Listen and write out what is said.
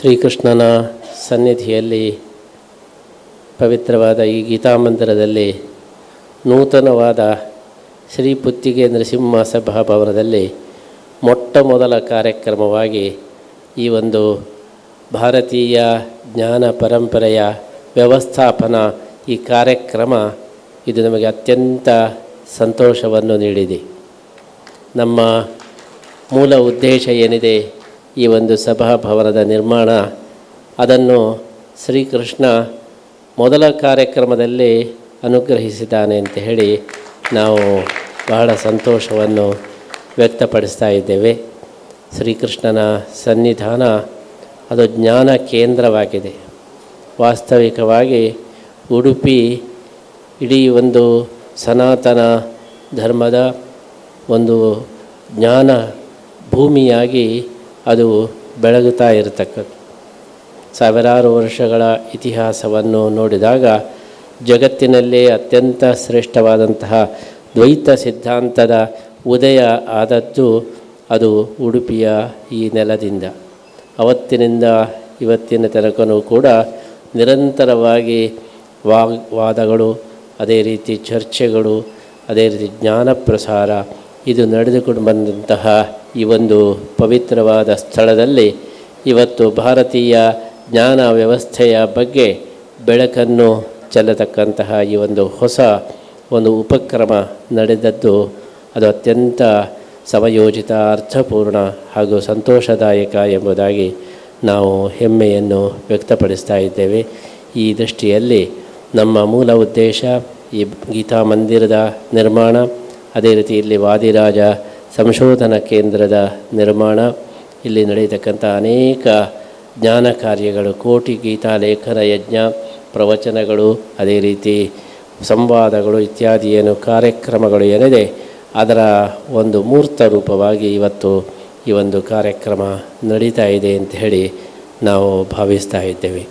ಶ್ರೀಕೃಷ್ಣನ ಸನ್ನಿಧಿಯಲ್ಲಿ ಪವಿತ್ರವಾದ ಈ ಗೀತಾಮಂದಿರದಲ್ಲಿ ನೂತನವಾದ ಶ್ರೀ ಪುತ್ತಿಗೆ ನರಸಿಂಹ ಸಭಾಭವನದಲ್ಲಿ ಮೊಟ್ಟ ಮೊದಲ ಕಾರ್ಯಕ್ರಮವಾಗಿ ಈ ಒಂದು ಭಾರತೀಯ ಜ್ಞಾನ ಪರಂಪರೆಯ ವ್ಯವಸ್ಥಾಪನಾ ಈ ಕಾರ್ಯಕ್ರಮ ಇದು ನಮಗೆ ಅತ್ಯಂತ ಸಂತೋಷವನ್ನು ನೀಡಿದೆ. ನಮ್ಮ ಮೂಲ ಉದ್ದೇಶ ಏನಿದೆ? ಈ ಒಂದು ಸಭಾಭವನದ ನಿರ್ಮಾಣ, ಅದನ್ನು ಶ್ರೀಕೃಷ್ಣ ಮೊದಲ ಕಾರ್ಯಕ್ರಮದಲ್ಲಿ ಅನುಗ್ರಹಿಸಿದ್ದಾನೆ ಅಂತ ಹೇಳಿ ನಾವು ಬಹಳ ಸಂತೋಷವನ್ನು ವ್ಯಕ್ತಪಡಿಸ್ತಾ ಇದ್ದೇವೆ. ಶ್ರೀಕೃಷ್ಣನ ಸನ್ನಿಧಾನ, ಅದು ಜ್ಞಾನ ಕೇಂದ್ರವಾಗಿದೆ. ವಾಸ್ತವಿಕವಾಗಿ ಉಡುಪಿ ಇಡೀ ಒಂದು ಸನಾತನ ಧರ್ಮದ ಒಂದು ಜ್ಞಾನ ಭೂಮಿಯಾಗಿ ಅದು ಬೆಳಗುತ್ತಾ ಇರತಕ್ಕದ್ದು. ಸಾವಿರಾರು ವರ್ಷಗಳ ಇತಿಹಾಸವನ್ನು ನೋಡಿದಾಗ ಜಗತ್ತಿನಲ್ಲೇ ಅತ್ಯಂತ ಶ್ರೇಷ್ಠವಾದಂತಹ ದ್ವೈತ ಸಿದ್ಧಾಂತದ ಉದಯ ಆದದ್ದು ಅದು ಉಡುಪಿಯ ಈ ನೆಲದಿಂದ. ಅವತ್ತಿನಿಂದ ಇವತ್ತಿನ ತನಕನೂ ಕೂಡ ನಿರಂತರವಾಗಿ ವಾಗ್ವಾದಗಳು ಅದೇ ರೀತಿ ಚರ್ಚೆಗಳು, ಅದೇ ರೀತಿ ಜ್ಞಾನ ಪ್ರಸಾರ ಇದು ನಡೆದುಕೊಂಡು ಬಂದಂತಹ ಈ ಒಂದು ಪವಿತ್ರವಾದ ಸ್ಥಳದಲ್ಲಿ ಇವತ್ತು ಭಾರತೀಯ ಜ್ಞಾನ ವ್ಯವಸ್ಥೆಯ ಬಗ್ಗೆ ಬೆಳಕನ್ನು ಚೆಲ್ಲತಕ್ಕಂತಹ ಈ ಒಂದು ಹೊಸ ಒಂದು ಉಪಕ್ರಮ ನಡೆದದ್ದು. ಅದು ಅತ್ಯಂತ ಸಮಯೋಜಿತ ಅರ್ಥಪೂರ್ಣ ಹಾಗೂ ಸಂತೋಷದಾಯಕ ಎಂಬುದಾಗಿ ನಾವು ಹೆಮ್ಮೆಯನ್ನು ವ್ಯಕ್ತಪಡಿಸ್ತಾ ಇದ್ದೇವೆ. ಈ ದೃಷ್ಟಿಯಲ್ಲಿ ನಮ್ಮ ಮೂಲ ಉದ್ದೇಶ ಈ ಗೀತಾ ಮಂದಿರದ ನಿರ್ಮಾಣ. ಅದೇ ರೀತಿ ಇಲ್ಲಿ ವಾದಿರಾಜ ಸಂಶೋಧನಾ ಕೇಂದ್ರದ ನಿರ್ಮಾಣ. ಇಲ್ಲಿ ನಡೆಯತಕ್ಕಂಥ ಅನೇಕ ಜ್ಞಾನ ಕಾರ್ಯಗಳು, ಕೋಟಿ ಗೀತಾ ಲೇಖನ ಯಜ್ಞ, ಪ್ರವಚನಗಳು, ಅದೇ ರೀತಿ ಸಂವಾದಗಳು ಇತ್ಯಾದಿ ಏನು ಕಾರ್ಯಕ್ರಮಗಳು ಏನಿದೆ, ಅದರ ಒಂದು ಮೂರ್ತ ರೂಪವಾಗಿ ಇವತ್ತು ಈ ಒಂದು ಕಾರ್ಯಕ್ರಮ ನಡೀತಾ ಇದೆ ಅಂತ ಹೇಳಿ ನಾವು ಭಾವಿಸ್ತಾ ಇದ್ದೇವೆ.